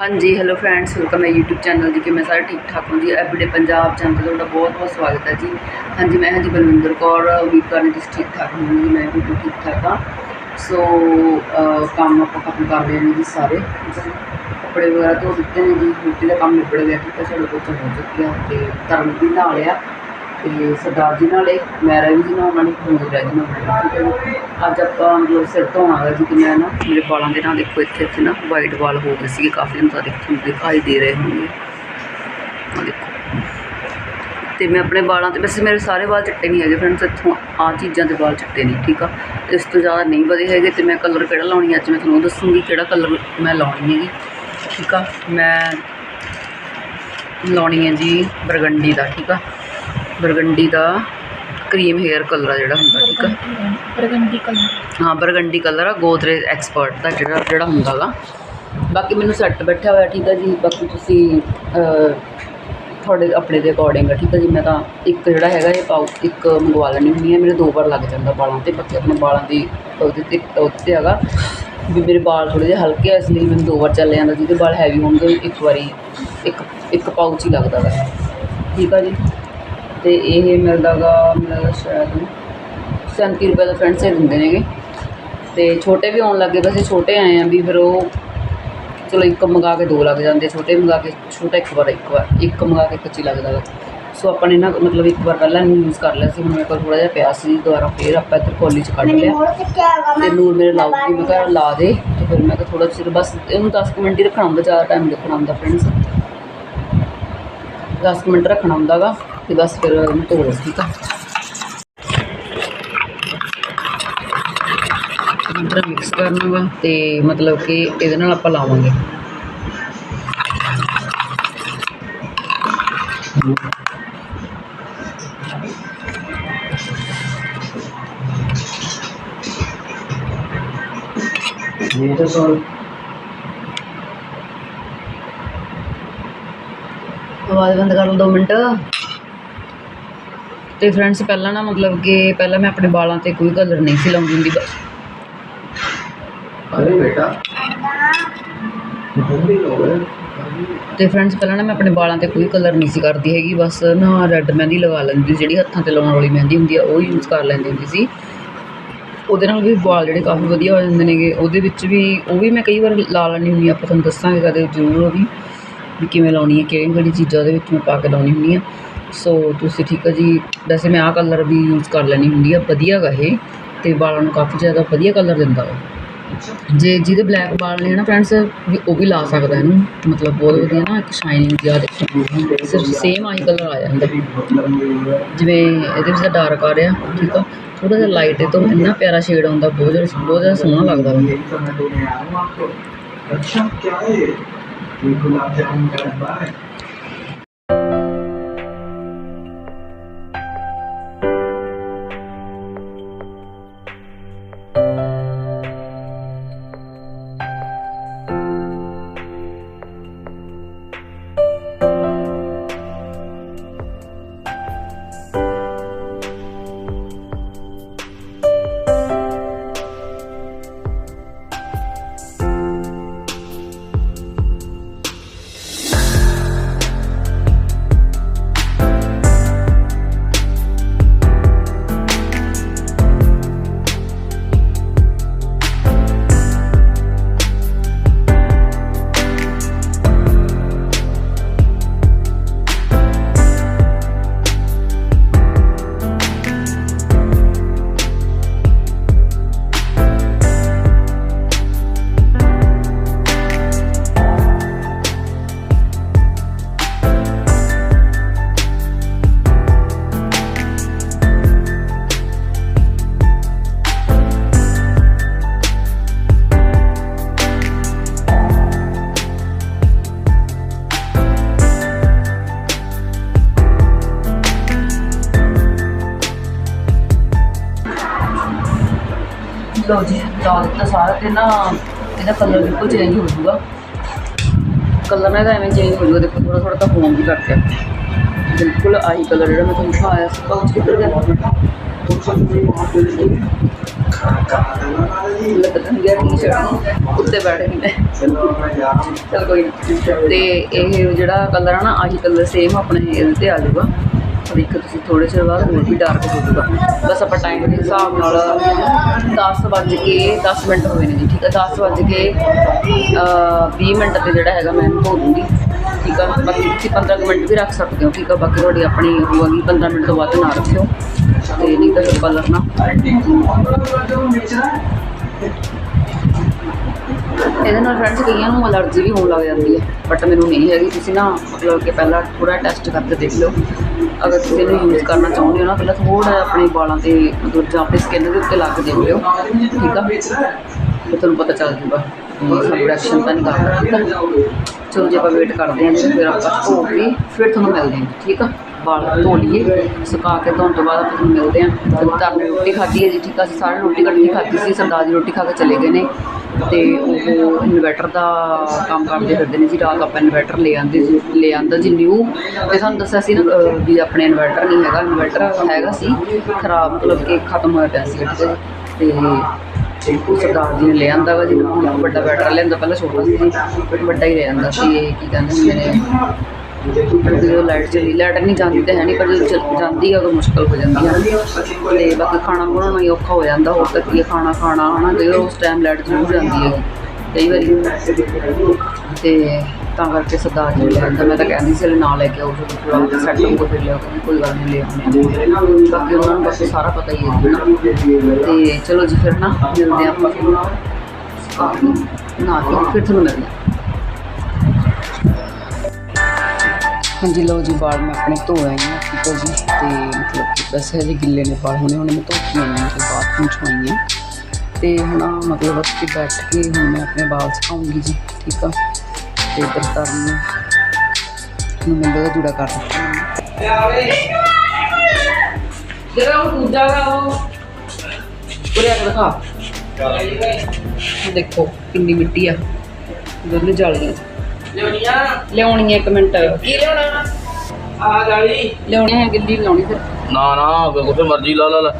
ਹਾਂਜੀ hello friends welcome ਹੈ YouTube channel ਜੀ, ਕਿ ਮੈਂ ਸਾਰੇ ਠੀਕ ਠਾਕ ਹਾਂ ਜੀ। ਐਵਰੀਡੇ ਪੰਜਾਬ ਚੈਨਲ ਤੇ ਤੁਹਾਡਾ ਬਹੁਤ ਬਹੁਤ ਸਵਾਗਤ ਹੈ ਜੀ। ਹਾਂਜੀ, ਮੈਂ ਹਾਂ ਜੀ ਬਲਵਿੰਦਰ ਕੌਰ, ਉਮੀਦ ਕਰਨੀ ਤੁਸੀਂ ਠੀਕ ਠਾਕ ਹੋਵੋਗੇ, ਮੈਂ ਵੀ ਠੀਕ ਠਾਕ ਹਾਂ। ਸੋ ਕੰਮ ਆਪਾਂ ਖਤਮ ਕਰ ਲਏ ਨੇ ਜੀ ਸਾਰੇ। ਕੱਪੜੇ ਵਗੈਰਾ ਧੋ ਦਿੱਤੇ ਨੇ ਜੀ, ਰੋਟੀ ਦਾ ਕੰਮ ਨਿਬੜ ਗਿਆ, ਠੀਕ ਹੈ ਸਾਡੇ ਕੋਲ ਹੋ ਚੁੱਕਿਆ ਤੇ ਧਰਮ ਵੀ ਨਾਲ ਆ। ਤੇ ਸਰਦਾਰ ਜੀ ਨਾਲੇ ਮੈਰਾ ਰਵੀ ਜੀ ਨਾਲ, ਉਹਨਾਂ ਨੇ ਫੋਨ ਰਹਿ ਜੀ ਨਾਲ। ਠੀਕ ਹੈ ਅੱਜ ਆਪਾਂ ਮਤਲਬ ਸਿਰ ਧੋਣਾ ਹੈ ਜੀ ਕਿ ਮੈਂ ਨਾ ਮੇਰੇ ਵਾਲਾਂ ਦੇ ਨਾਲ ਦੇਖੋ ਇੱਥੇ ਇੱਥੇ ਨਾ ਵਾਈਟ ਵਾਲ ਹੋ ਗਏ ਸੀਗੇ, ਕਾਫੀ ਦਿਨ ਤੋਂ ਦੇਖੋ ਦਿਖਾਈ ਦੇ ਰਹੇ ਹੋਣਗੇ। ਆਹ ਦੇਖੋ। ਤੇ ਮੈਂ ਆਪਣੇ ਵਾਲਾਂ ਤੇ ਵੈਸੇ ਮੇਰੇ ਸਾਰੇ ਵਾਲ ਚਿੱਟੇ ਨਹੀਂ ਹੈਗੇ ਫਰੈਂਡਸ ਇੱਥੋਂ ਆਹ ਚੀਜ਼ਾਂ ਦੇ ਵਾਲ ਚਿੱਟੇ ਨਹੀਂ, ਠੀਕ ਆ? ਇਸ ਤੋਂ ਜ਼ਿਆਦਾ ਨਹੀਂ ਵਧੇ ਹੈਗੇ ਤੇ ਮੈਂ ਕਲਰ ਕਿਹੜਾ ਲਾਉਣੀ ਅੱਜ ਮੈਂ ਤੁਹਾਨੂੰ ਦੱਸੂੰਗੀ ਕਿਹੜਾ ਕਲਰ ਮੈਂ ਲਾਉਣੀ ਹੈਗੀ, ਠੀਕ ਆ? ਮੈਂ ਲਾਉਣੀ ਹੈ ਜੀ ਬਰਗੰਡੀ ਦਾ, ਠੀਕ ਆ? ਬਰਗੰਡੀ ਦਾ ਕਰੀਮ ਹੇਅਰ ਕਲਰ ਆ ਜਿਹੜਾ ਹੁੰਦਾ, ਠੀਕ ਆ? ਬਰਗੰਡੀ ਕਲਰ ਹਾਂ, ਬਰਗੰਡੀ ਕਲਰ ਆ ਗੋਦਰੇਜ ਐਕਸਪਰਟ ਦਾ ਜਿਹੜਾ ਜਿਹੜਾ ਹੁੰਦਾ ਗਾ। ਬਾਕੀ ਮੈਨੂੰ ਸੈੱਟ ਬੈਠਾ ਹੋਇਆ, ਠੀਕ ਹੈ ਜੀ। ਬਾਕੀ ਤੁਸੀਂ ਤੁਹਾਡੇ ਆਪਣੇ ਦੇ ਅਕੋਰਡਿੰਗ ਆ, ਠੀਕ ਹੈ ਜੀ। ਮੈਂ ਤਾਂ ਇੱਕ ਜਿਹੜਾ ਹੈਗਾ, ਇਹ ਪਾਉ ਇੱਕ ਮੰਗਵਾ ਲੈਣੀ ਹੁੰਦੀ ਹੈ ਮੇਰੇ ਦੋ ਵਾਰ ਲੱਗ ਜਾਂਦਾ ਬਾਲਾਂ ਤੇ, ਬਾਕੀ ਆਪਣੇ ਬਾਲਾਂ ਦੀ ਉਹਦੇ ਤੇ ਉਹਦੇ ਤੇ ਹੈਗਾ। ਵੀ ਮੇਰੇ ਬਾਲ ਥੋੜ੍ਹੇ ਜਿਹੇ ਹਲਕੇ ਆ, ਇਸ ਲਈ ਮੈਨੂੰ ਦੋ ਵਾਰ ਚੱਲ ਜਾਂਦਾ। ਜਿਹਦੇ ਬਾਲ ਹੈਵੀ ਹੋਣਗੇ, ਇੱਕ ਵਾਰੀ ਇੱਕ ਇੱਕ ਪਾਊਚ ਹੀ ਲੱਗਦਾ ਗਾ ਠੀਕ ਆ ਜੀ। ਤੇ ਇਹ ਮਿਲਦਾ ਗਾ ਮੇਰਾ ਸ਼ਾਇਦ 37 ਰੁਪਏ ਦਾ ਫਰੈਂਡਸ ਇਹ ਦਿੰਦੇ ਨੇਗੇ। ਤੇ ਛੋਟੇ ਵੀ ਆਉਣ ਲੱਗੇ ਵੈਸੇ ਛੋਟੇ ਆਏ ਆ ਵੀ ਫਿਰ ਉਹ ਚਲੋ ਇੱਕ ਮੰਗਾ ਕੇ ਦੋ ਲੱਗ ਜਾਂਦੇ ਛੋਟੇ ਮੰਗਾ ਕੇ ਛੋਟਾ ਇੱਕ ਵਾਰ ਇੱਕ ਵਾਰ ਇੱਕ ਮੰਗਾ ਕੇ ਕੱਚੀ ਲੱਗਦਾ ਵਾ। ਸੋ ਆਪਾਂ ਨੇ ਨਾ ਮਤਲਬ ਇੱਕ ਵਾਰ ਪਹਿਲਾਂ ਇਹਨੂੰ ਯੂਜ਼ ਕਰ ਲਿਆ ਸੀ ਹੁਣ ਮੇਰੇ ਕੋਲ ਥੋੜਾ ਜਿਹਾ ਪਿਆ ਸੀ ਦੁਬਾਰਾ ਫੇਰ ਆਪਾਂ ਇੱਧਰ ਕੋਲੀ ਚ ਕੱਢ ਲਿਆ। ਤੇ ਨੂਰ ਮੇਰੇ ਲਾਉਗੀ ਮੈਂ ਕਿਹਾ ਲਾ ਦੇ ਤੇ ਫਿਰ ਮੈਂ ਕਿਹਾ ਥੋੜਾ ਚਿਰ ਬਸ ਇਹਨੂੰ 10 ਕੁ ਮਿੰਟ ਹੀ ਰੱਖਣਾ ਹੁੰਦਾ ਜ਼ਿਆਦਾ ਟਾਈਮ ਰੱਖਣਾ ਹੁੰਦਾ ਫਰੈਂਡਸ 10 ਕੁ ਮਿੰਟ ਰੱਖਣਾ ਹੁੰਦਾ ਗਾ ਤੇ ਬਸ ਫਿਰ ਇਹਨੂੰ ਧੋ ਲਓ ਠੀਕ ਆ। ਚੰਗੀ ਤਰ੍ਹਾਂ ਮਿਕਸ ਕਰਨਾ ਵਾ ਤੇ ਮਤਲਬ ਕਿ ਇਹਦੇ ਨਾਲ ਆਪਾਂ ਲਾਵਾਂਗੇ। ਆਵਾਜ਼ ਬੰਦ ਕਰ ਲਓ 2 ਮਿੰਟ। ਤੇ ਫਰੈਂਡਸ ਪਹਿਲਾਂ ਨਾ ਮਤਲਬ ਕਿ ਪਹਿਲਾਂ ਮੈਂ ਆਪਣੇ ਵਾਲਾਂ ਤੇ ਕੋਈ ਕਲਰ ਨਹੀਂ ਸੀ ਲਾਉਂਦੀ ਹੁੰਦੀ ਬਸ। ਅਰੇ ਬੇਟਾ। ਮੰਮੀ ਲੋੜ ਤੇ ਫਰੈਂਡਸ ਪਹਿਲਾਂ ਨਾ ਮੈਂ ਆਪਣੇ ਵਾਲਾਂ ਤੇ ਕੋਈ ਕਲਰ ਨਹੀਂ ਸੀ ਕਰਦੀ ਹੈਗੀ, ਬਸ ਨਾ ਰੈੱਡ ਮਹਿੰਦੀ ਲਗਾ ਲੈਂਦੀ, ਜਿਹੜੀ ਹੱਥਾਂ ਤੇ ਲਾਉਣ ਵਾਲੀ ਮਹਿੰਦੀ ਹੁੰਦੀ ਆ, ਉਹ ਯੂਜ਼ ਕਰ ਲੈਂਦੀ ਹੁੰਦੀ ਸੀ। ਉਹਦੇ ਨਾਲ ਵੀ ਵਾਲ ਜਿਹੜੇ ਕਾਫੀ ਵਧੀਆ ਹੋ ਜਾਂਦੇ ਨੇਗੇ। ਉਹਦੇ ਵਿੱਚ ਵੀ, ਉਹ ਵੀ ਮੈਂ ਕਈ ਵਾਰ ਲਾ ਲੈਣੀ ਹੁੰਦੀ ਆ, ਆਪਾਂ ਤੁਹਾਨੂੰ ਦੱਸਾਂਗੇ ਕਦੇ ਜ਼ਰੂਰ ਉਹ ਵੀ ਵੀ ਕਿਵੇਂ ਲਾਉਣੀ ਹੈ ਕਿਹੜੀ ਕਿਹੜੀ ਚੀਜ਼ਾਂ ਉਹਦੇ ਵਿੱਚ ਮੈਂ ਪਾ ਕੇ ਲਾਉਣੀ ਹੁੰਦੀ ਆ। ਸੋ ਤੁਸੀਂ ਠੀਕ ਹੈ ਜੀ? ਵੈਸੇ ਮੈਂ ਆਹ ਕਲਰ ਵੀ ਯੂਜ਼ ਕਰ ਲੈਣੀ ਹੁੰਦੀ ਆ, ਵਧੀਆ ਗਾ ਇਹ, ਤੇ ਵਾਲਾਂ ਨੂੰ ਕਾਫੀ ਜ਼ਿਆਦਾ ਵਧੀਆ ਕਲਰ ਦਿੰਦਾ ਉਹ। ਜੇ ਜਿਹਦੇ ਬਲੈਕ ਵਾਲ ਨੇ ਨਾ ਫਰੈਂਡਸ ਵੀ ਉਹ ਵੀ ਲਾ ਸਕਦਾ ਇਹਨੂੰ। ਮਤਲਬ ਬਹੁਤ ਵਧੀਆ ਨਾ, ਇੱਕ ਸ਼ਾਈਨਿੰਗ ਜਿਹਾ ਦੇਖੋ ਸਿਰਫ ਸੇਮ ਆਹੀ ਕਲਰ ਆ ਜਾਂਦਾ ਜਿਵੇਂ ਇਹਦੇ ਵਿੱਚ ਡਾਰਕ ਆ ਰਿਹਾ, ਠੀਕ ਆ। ਥੋੜਾ ਜਿਹਾ ਲਾਈਟ ਇਹ ਤੋਂ ਇੰਨਾ ਪਿਆਰਾ ਸ਼ੇਡ ਆਉਂਦਾ, ਬਹੁਤ ਜ਼ਿਆਦਾ ਬਹੁਤ ਜ਼ਿਆਦਾ ਸੋਹਣਾ ਲੱਗਦਾ ਹੈ। ਲਓ ਜੀ ਲਾ ਦਿੱਤਾ ਸਾਰਾ ਤੇ ਨਾ ਇਹਦਾ ਕਲਰ ਬਿਲਕੁਲ ਚੇਂਜ ਹੋ ਜਾਊਗਾ। ਕਲਰ ਨਾ ਐਵੇਂ ਚੇਂਜ ਹੋ ਜਾਊਗਾ, ਦੇਖੋ ਥੋੜਾ ਥੋੜਾ ਤਾਂ ਹੋਣ ਵੀ ਘੱਟ ਗਿਆ ਬਿਲਕੁਲ ਆਹੀ ਕਲਰ ਜਿਹੜਾ ਮੈਂ ਤੁਹਾਨੂੰ ਦਿਖਾਇਆ ਸੀ ਪਾਉਚ ਕਿੱਧਰ ਗਿਆ ਲੱਗਣ ਗਿਆ ਟੀ ਉੱਤੇ ਬੈਠੇ ਨੇ ਚਲ ਕੋਈ ਤੇ ਇਹ ਜਿਹੜਾ ਕਲਰ ਆ ਨਾ, ਆਹੀ ਕਲਰ ਸੇਮ ਆਪਣੇ ਇਹਦੇ ਤੇ ਆ ਜਾਊਗਾ। ਇੱਕ ਤੁਸੀਂ ਥੋੜੇ ਚਿਰ ਬਾਅਦ ਹੋਰ ਵੀ ਡਾਰਕ ਹੋ ਜਾਊਗਾ। ਬਸ ਆਪਾਂ ਟਾਈਮ ਦੇ ਹਿਸਾਬ ਨਾਲ 10 ਵੱਜ ਕੇ 10 ਮਿੰਟ ਹੋਏ ਨੇ ਜੀ, ਠੀਕ ਹੈ 10 ਵੱਜ ਕੇ, ਅਹ 20 ਮਿੰਟ ਤੇ ਜਿਹੜਾ ਹੈਗਾ ਮੈਂ ਇਹਨੂੰ ਧੋ ਦੂੰਗੀ ਠੀਕ ਆ? ਬਾਕੀ ਤੁਸੀਂ 15 ਕੁ ਮਿੰਟ ਵੀ ਰੱਖ ਸਕਦੇ ਹੋ, ਠੀਕ ਆ? ਬਾਕੀ ਤੁਹਾਡੀ ਆਪਣੀ ਹੋਵੇਗੀ 15 ਮਿੰਟ ਤੋਂ ਵੱਧ ਨਾ ਰੱਖਿਓ। ਤੇ ਨਹੀਂ ਤਾਂ ਫਿਰ ਕਲਰ ਨਾ ਇਹਦੇ ਨਾਲ ਫਰੈਂਡਸ ਕਈਆਂ ਨੂੰ ਅਲਰਜੀ ਵੀ ਹੋਣ ਲੱਗ ਜਾਂਦੀ ਹੈ ਬਟ ਮੈਨੂੰ ਨਹੀਂ ਹੈਗੀ। ਤੁਸੀਂ ਨਾ ਮਤਲਬ ਕਿ ਪਹਿਲਾਂ ਥੋੜਾ ਟੈਸਟ ਕਰਕੇ ਦੇਖ ਲਓ। ਅਗਰ ਤੁਸੀਂ ਇਹਨੂੰ ਯੂਜ਼ ਕਰਨਾ ਚਾਹੁੰਦੇ ਹੋ ਨਾ, ਪਹਿਲਾਂ ਥੋੜਾ ਜਿਹਾ ਆਪਣੇ ਵਾਲਾਂ ਤੇ ਮਤਲਬ ਜਾਂ ਆਪਣੀ ਸਕਿਨ ਦੇ ਉੱਤੇ ਲਾ ਕੇ ਦੇਖ ਲਿਓ। ਠੀਕ ਆ? ਫਿਰ ਤੁਹਾਨੂੰ ਪਤਾ ਚੱਲ ਜੂਗਾ। ਸਾਨੂੰ ਰਿਐਕਸ਼ਨ ਤਾਂ ਨਹੀਂ ਕਰਦਾ ਠੀਕ ਆ? ਚਲੋ ਜੇ ਆਪਾਂ ਵੇਟ ਕਰਦੇ ਹਾਂ ਜੀ ਫਿਰ ਆਪਾਂ ਧੋ ਕੇ ਫਿਰ ਤੁਹਾਨੂੰ ਮਿਲਦੇ ਹਾਂ, ਠੀਕ ਆ? ਵਾਲ ਧੋ ਲਈਏ, ਸੁਕਾ ਕੇ ਧੋਣ ਤੋਂ ਬਾਅਦ ਆਪਾਂ ਤੁਹਾਨੂੰ ਮਿਲਦੇ ਹਾਂ। ਤਾਂ ਨੇ ਰੋਟੀ ਖਾਧੀ ਹੈ ਜੀ, ਠੀਕ ਆ? ਅਸੀਂ ਸਾਰੇ ਰੋਟੀ ਇਕੱਠੀ ਖਾਧੀ ਸੀ, ਸਰਦਾਰ ਦੀ ਰੋਟੀ ਖਾ ਕੇ ਚਲੇ ਗਏ ਨੇ। ਅਤੇ ਉਹ ਇਨਵਰਟਰ ਦਾ ਕੰਮ ਕਰਦੇ ਫਿਰਦੇ ਨੇ ਜੀ ਰਾਤ ਆਪਾਂ ਇਨਵਰਟਰ ਲੈ ਆਂਦੇ ਸੀ ਲੈ ਆਂਦਾ ਜੀ ਨਿਊ ਅਤੇ ਸਾਨੂੰ ਦੱਸਿਆ ਸੀ ਨਾ, ਵੀ ਆਪਣੇ ਇਨਵਰਟਰ ਨਹੀਂ ਹੈਗਾ ਇਨਵਰਟਰ ਹੈਗਾ ਸੀ ਖਰਾਬ ਮਤਲਬ ਕਿ ਖਤਮ ਹੋਇਆ ਪਿਆ ਸੀ ਠੀਕ ਹੈ ਤੇ ਉਹ ਸਰਦਾਰ ਜੀ ਨੇ ਲੈ ਆਂਦਾ ਵਾ ਜੀ ਵੱਡਾ ਬੈਟਰ ਲੈਂਦਾ ਪਹਿਲਾਂ ਛੋਟਾ ਸੀ ਜੀ ਵੱਡਾ ਹੀ ਲੈ ਆਂਦਾ ਸੀ ਇਹ ਕੀ ਕਹਿੰਦੇ ਹੁੰਦੇ ਨੇ ਜਦੋਂ ਲਾਈਟ ਚਲੀ, ਲਾਈਟ ਨਹੀਂ ਜਾਂਦੀ ਤਾਂ ਹੈ ਨਹੀਂ, ਪਰ ਜਦੋਂ ਚੱਲ- ਜਾਂਦੀ ਆ ਤਾਂ ਮੁਸ਼ਕਲ ਹੋ ਜਾਂਦੀ ਹੈ ਤੇ ਬਾਕੀ ਖਾਣਾ ਬਣਾਉਣਾ ਹੀ ਔਖਾ ਹੋ ਜਾਂਦਾ, ਹੋਰ ਤਾਂ ਕੀ ਖਾਣਾ ਖਾਣਾ, ਹਨਾ ਜਦੋਂ ਉਸ ਟਾਈਮ ਲਾਈਟ ਜ਼ਰੂਰ ਜਾਂਦੀ ਹੈ ਕਈ ਵਾਰੀ। ਤੇ ਤਾਂ ਕਰਕੇ ਸਰਦਾਰ ਜੀ ਲੈ ਆਂਦਾ ਮੈਂ ਤਾਂ ਕਹਿੰਦੀ ਸੀ ਹਲੇ ਨਾ ਲੈ ਕੇ ਆਓ ਫਿਰ ਥੋੜਾ ਬਹੁਤ ਸੈੱਟ ਹੋਊਗਾ ਫਿਰ ਲਿਆਓ ਕਹਿੰਦੇ ਕੋਈ ਗੱਲ ਨਹੀਂ, ਲੈ ਆਉਂਦੇ ਬਾਕੀ ਉਹਨਾਂ ਨੂੰ ਬਸ ਸਾਰਾ ਪਤਾ ਹੀ ਹੈ ਨਾ ਤੇ ਚਲੋ ਜੀ ਫਿਰ ਨਾ, ਮਿਲਦੇ ਹਾਂ ਆਪਾਂ। ਨਾ ਕੇ ਫਿਰ ਤੁਹਾਨੂੰ ਮਿਲਦੇ ਹਾਂਜੀ ਲਓ ਜੀ, ਵਾਲ ਮੈਂ ਆਪਣੇ ਧੋ ਆਈ ਹਾਂ, ਠੀਕ ਹੈ ਜੀ, ਤੇ ਮਤਲਬ ਕਿ ਵੈਸੇ ਹਜੇ ਗਿੱਲੇ ਨੇ ਵਾਲ, ਹੁਣੇ ਹੁਣੇ ਮੈਂ ਧੋ ਕੇ ਆਈ ਹਾਂ ਤੇ ਬਾਥਰੂਮ ਚ ਆਈ ਹਾਂ। ਤੇ ਹੁਣ ਮਤਲਬ ਕਿ ਬੈਠ ਕੇ ਹੁਣ ਮੈਂ ਆਪਣੇ ਵਾਲ ਸੁਕਾਉਂਗੀ ਜੀ, ਠੀਕ ਆ? ਤੇ ਇੱਧਰ ਕਰਨ ਨੂੰ ਮੈਂ ਬੜਾ ਜੁੜਾ ਕਰ ਦਿੱਤਾ। ਜਿਹੜਾ ਉਹ ਦੂਜਾ ਗਾ, ਉਹ ਉਰੇ ਆ ਕੇ ਦਿਖਾ। ਦੇਖੋ ਕਿੰਨੀ ਮਿੱਟੀ ਆ, ਦੋਨੇ ਜਾਲੀਆਂ। ਲਿਆਉਣੀਆਂ? ਲਿਆਉਣੀ ਇੱਕ ਮਿੰਟ। ਕੀ ਲਿਆਉਣਾ? ਆ ਗਾਲੀ ਲਿਆਉਣੀ ਹੈ ਗਿੱਲੀ ਲਾਉਣੀ ਫਿਰ। ਨਾ ਨਾ ਕੁਛ ਮਰਜ਼ੀ ਲਾ ਲਾ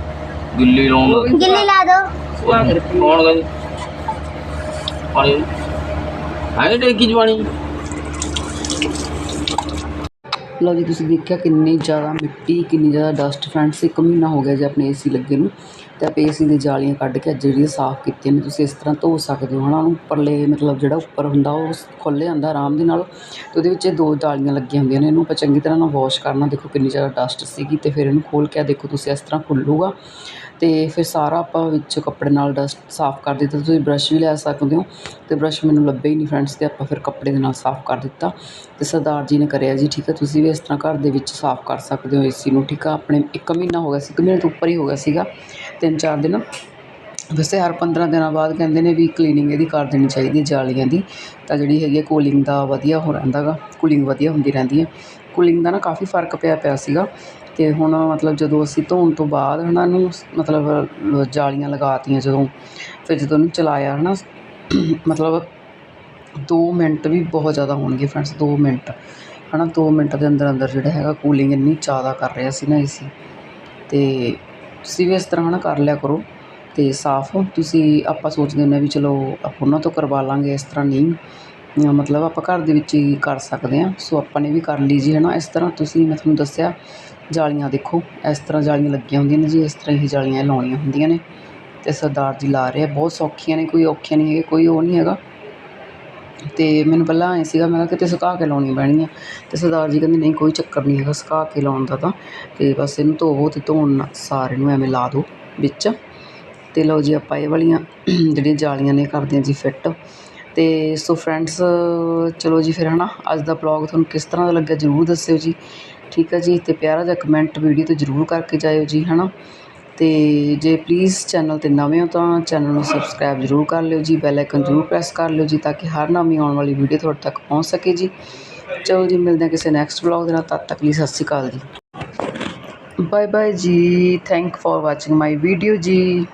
ਗਿੱਲੀ ਲਾਉਣ ਦਾ। ਗਿੱਲੀ ਲਾ ਦੋ। ਕੌਣ ਗਈ ਪਾਣੀ। ਆਏ ਟੈਂਕੀ ਜਵਾਨੀ ਲਓ ਜੀ ਤੁਸੀਂ ਦੇਖਿਆ ਕਿੰਨੀ ਜ਼ਿਆਦਾ ਮਿੱਟੀ ਕਿੰਨੀ ਜ਼ਿਆਦਾ ਡਸਟ ਫਰੈਂਡਸ ਇੱਕ ਮਹੀਨਾ ਹੋ ਗਿਆ ਜੇ ਆਪਣੇ ਏਸੀ ਲੱਗੇ ਨੂੰ। ਅਤੇ ਆਪਾਂ ਏਸੀ ਦੀ ਜਾਲੀਆਂ ਕੱਢ ਕੇ ਅੱਜ ਜਿਹੜੀਆਂ ਸਾਫ਼ ਕੀਤੀਆਂ ਨੇ, ਤੁਸੀਂ ਇਸ ਤਰ੍ਹਾਂ ਧੋ ਸਕਦੇ ਹੋ। ਹੈ ਨਾ ਉਹਨੂੰ ਉੱਪਰਲੇ ਮਤਲਬ ਜਿਹੜਾ ਉੱਪਰ ਹੁੰਦਾ, ਉਹ ਖੁੱਲ੍ਹ ਜਾਂਦਾ ਆਰਾਮ ਦੇ ਨਾਲ ਅਤੇ ਉਹਦੇ ਵਿੱਚ ਇਹ ਦੋ ਜਾਲੀਆਂ ਲੱਗੀਆਂ ਹੁੰਦੀਆਂ ਨੇ, ਇਹਨੂੰ ਆਪਾਂ ਚੰਗੀ ਤਰ੍ਹਾਂ ਨਾਲ ਵਾਸ਼ ਕਰਨਾ। ਦੇਖੋ ਕਿੰਨੀ ਜ਼ਿਆਦਾ ਡਸਟ ਸੀਗੀ ਅਤੇ ਫਿਰ ਇਹਨੂੰ ਖੋਲ੍ਹ ਕੇ ਆਹ ਦੇਖੋ ਤੁਸੀਂ ਇਸ ਤਰ੍ਹਾਂ ਖੁੱਲੂਗਾ ਅਤੇ ਫਿਰ ਸਾਰਾ ਆਪਾਂ ਵਿੱਚੋਂ ਕੱਪੜੇ ਨਾਲ ਡਸਟ ਸਾਫ਼ ਕਰ ਦਿੱਤਾ। ਤੁਸੀਂ ਬਰੱਸ਼ ਵੀ ਲੈ ਸਕਦੇ ਹੋ ਅਤੇ ਬਰੱਸ਼ ਮੈਨੂੰ ਲੱਭੇ ਹੀ ਨਹੀਂ ਫਰੈਂਡਸ ਅਤੇ ਆਪਾਂ ਫਿਰ ਕੱਪੜੇ ਦੇ ਨਾਲ ਸਾਫ਼ ਕਰ ਦਿੱਤਾ ਅਤੇ ਸਰਦਾਰ ਜੀ ਨੇ ਕਰਿਆ ਜੀ, ਠੀਕ ਹੈ ਤੁਸੀਂ ਵੀ ਇਸ ਤਰ੍ਹਾਂ ਘਰ ਦੇ ਵਿੱਚ ਸਾਫ਼ ਕਰ ਸਕਦੇ ਹੋ ਏ ਸੀ ਨੂੰ, ਠੀਕ ਆ। ਆਪਣੇ ਇੱਕ ਮਹੀਨਾ ਹੋ ਗਿਆ ਸੀ, ਇੱਕ ਮਹੀਨੇ ਤੋਂ ਉੱਪਰ ਹੀ ਹੋ ਗਿਆ ਸੀਗਾ ਤਿੰਨ ਚਾਰ ਦਿਨ। ਵੈਸੇ ਹਰ 15 ਦਿਨਾਂ ਬਾਅਦ ਕਹਿੰਦੇ ਨੇ ਵੀ ਕਲੀਨਿੰਗ ਇਹਦੀ ਕਰ ਦੇਣੀ ਚਾਹੀਦੀ ਹੈ ਜਾਲੀਆਂ ਦੀ। ਤਾਂ ਜਿਹੜੀ ਹੈਗੀ ਕੂਲਿੰਗ ਦਾ ਵਧੀਆ ਹੋ ਰਹਿੰਦਾ ਗਾ ਕੂਲਿੰਗ ਵਧੀਆ ਹੁੰਦੀ ਰਹਿੰਦੀ ਹੈ। ਕੂਲਿੰਗ ਦਾ ਨਾ ਕਾਫੀ ਫ਼ਰਕ ਪਿਆ ਪਿਆ ਸੀਗਾ। ਅਤੇ ਹੁਣ ਮਤਲਬ ਜਦੋਂ ਅਸੀਂ ਧੋਣ ਤੋਂ ਬਾਅਦ ਹਨਾ ਇਹਨੂੰ ਮਤਲਬ ਜਾਲੀਆਂ ਲਗਾਤੀਆਂ ਜਦੋਂ, ਫਿਰ ਜਦੋਂ ਉਹਨੂੰ ਚਲਾਇਆ ਹੈ ਨਾ ਮਤਲਬ ਦੋ ਮਿੰਟ ਵੀ ਬਹੁਤ ਜ਼ਿਆਦਾ ਹੋਣਗੇ ਫਰੈਂਡਸ ਦੋ ਮਿੰਟ। ਹੈ ਨਾ ਦੋ ਮਿੰਟ ਦੇ ਅੰਦਰ ਅੰਦਰ ਜਿਹੜਾ ਹੈਗਾ ਕੂਲਿੰਗ ਇੰਨੀ ਜ਼ਿਆਦਾ ਕਰ ਰਿਹਾ ਸੀ ਨਾ ਏਸੀ ਅਤੇ ਤੁਸੀਂ ਵੀ ਇਸ ਤਰ੍ਹਾਂ ਨਾ ਕਰ ਲਿਆ ਕਰੋ ਅਤੇ ਸਾਫ਼। ਤੁਸੀਂ ਆਪਾਂ ਸੋਚਦੇ ਹੁੰਦੇ ਵੀ ਚਲੋ ਆਪਾਂ ਉਹਨਾਂ ਤੋਂ ਕਰਵਾ ਲਵਾਂਗੇ ਇਸ ਤਰ੍ਹਾਂ ਨਹੀਂ। ਮਤਲਬ ਆਪਾਂ ਘਰ ਦੇ ਵਿੱਚ ਹੀ ਕਰ ਸਕਦੇ ਹਾਂ। ਸੋ ਆਪਾਂ ਨੇ ਵੀ ਕਰ ਲਈ ਜੀ ਹੈ ਨਾ ਇਸ ਤਰ੍ਹਾਂ ਤੁਸੀਂ ਮੈਂ ਤੁਹਾਨੂੰ ਦੱਸਿਆ, ਜਾਲੀਆਂ ਦੇਖੋ। ਇਸ ਤਰ੍ਹਾਂ ਜਾਲੀਆਂ ਲੱਗੀਆਂ ਹੁੰਦੀਆਂ ਨੇ ਜੀ, ਇਸ ਤਰ੍ਹਾਂ ਹੀ ਜਾਲੀਆਂ ਲਾਉਣੀਆਂ ਹੁੰਦੀਆਂ ਨੇ। ਅਤੇ ਸਰਦਾਰ ਜੀ ਲਾ ਰਹੇ ਆ। ਬਹੁਤ ਸੌਖੀਆਂ ਨੇ, ਕੋਈ ਔਖੀਆਂ ਨਹੀਂ ਹੈਗੀਆਂ, ਕੋਈ ਉਹ ਨਹੀਂ ਹੈਗਾ। ਅਤੇ ਮੈਨੂੰ ਪਹਿਲਾਂ ਐਂ ਸੀਗਾ, ਮੈਂ ਕਿਹਾ ਕਿਤੇ ਸੁਕਾ ਕੇ ਲਾਉਣੀ ਪੈਣੀ ਆ। ਤੇ ਸਰਦਾਰ ਜੀ ਕਹਿੰਦੇ, ਨਹੀਂ, ਕੋਈ ਚੱਕਰ ਨਹੀਂ ਹੈਗਾ ਸੁਕਾ ਕੇ ਲਾਉਣ ਦਾ ਤਾਂ। ਅਤੇ ਬਸ ਇਹਨੂੰ ਧੋਵੋ ਅਤੇ ਧੋਣ ਨਾਲ ਸਾਰੇ ਨੂੰ ਐਵੇਂ ਲਾ ਦਿਓ ਵਿੱਚ। ਅਤੇ ਲਓ ਜੀ, ਆਪਾਂ ਇਹ ਵਾਲੀਆਂ ਜਿਹੜੀਆਂ ਜਾਲੀਆਂ ਨੇ ਕਰਦੇ ਹਾਂ ਜੀ ਫਿੱਟ। ਅਤੇ ਸੋ ਫਰੈਂਡਸ ਚਲੋ ਜੀ ਫਿਰ ਹੈ ਨਾ ਅੱਜ ਦਾ ਬਲੌਗ ਤੁਹਾਨੂੰ ਕਿਸ ਤਰ੍ਹਾਂ ਦਾ ਲੱਗਿਆ ਜਰੂਰ ਦੱਸਿਓ ਜੀ। ਠੀਕ ਹੈ ਜੀ ਅਤੇ ਪਿਆਰਾ ਜਿਹਾ ਕਮੈਂਟ ਵੀਡੀਓ ਤੇ ਜਰੂਰ ਕਰਕੇ ਜਾਇਓ ਜੀ ਹੈ ਨਾ ਅਤੇ ਜੇ ਪਲੀਜ਼ ਚੈਨਲ ਤੇ ਨਵੇਂ ਹੋ ਤਾਂ ਚੈਨਲ ਨੂੰ ਸਬਸਕ੍ਰਾਈਬ ਜਰੂਰ ਕਰ ਲਿਓ ਜੀ ਬੈਲ ਆਈਕਨ ਜਰੂਰ ਪ੍ਰੈਸ ਕਰ ਲਿਓ ਜੀ ਤਾਂ ਕਿ ਹਰ ਨਵੀਂ ਆਉਣ ਵਾਲੀ ਵੀਡੀਓ ਤੁਹਾਡੇ ਤੱਕ ਪਹੁੰਚ ਸਕੇ ਜੀ। ਚਲੋ ਜੀ, ਮਿਲਦੇ ਹਾਂ ਕਿਸੇ ਨੈਕਸਟ ਵਲੌਗ ਦੇ ਨਾਲ, ਤਦ ਤੱਕ ਲਈ ਸਤਿ ਸ਼੍ਰੀ ਅਕਾਲ ਜੀ। ਬਾਏ ਬਾਏ ਜੀ thank for watching my video ਜੀ।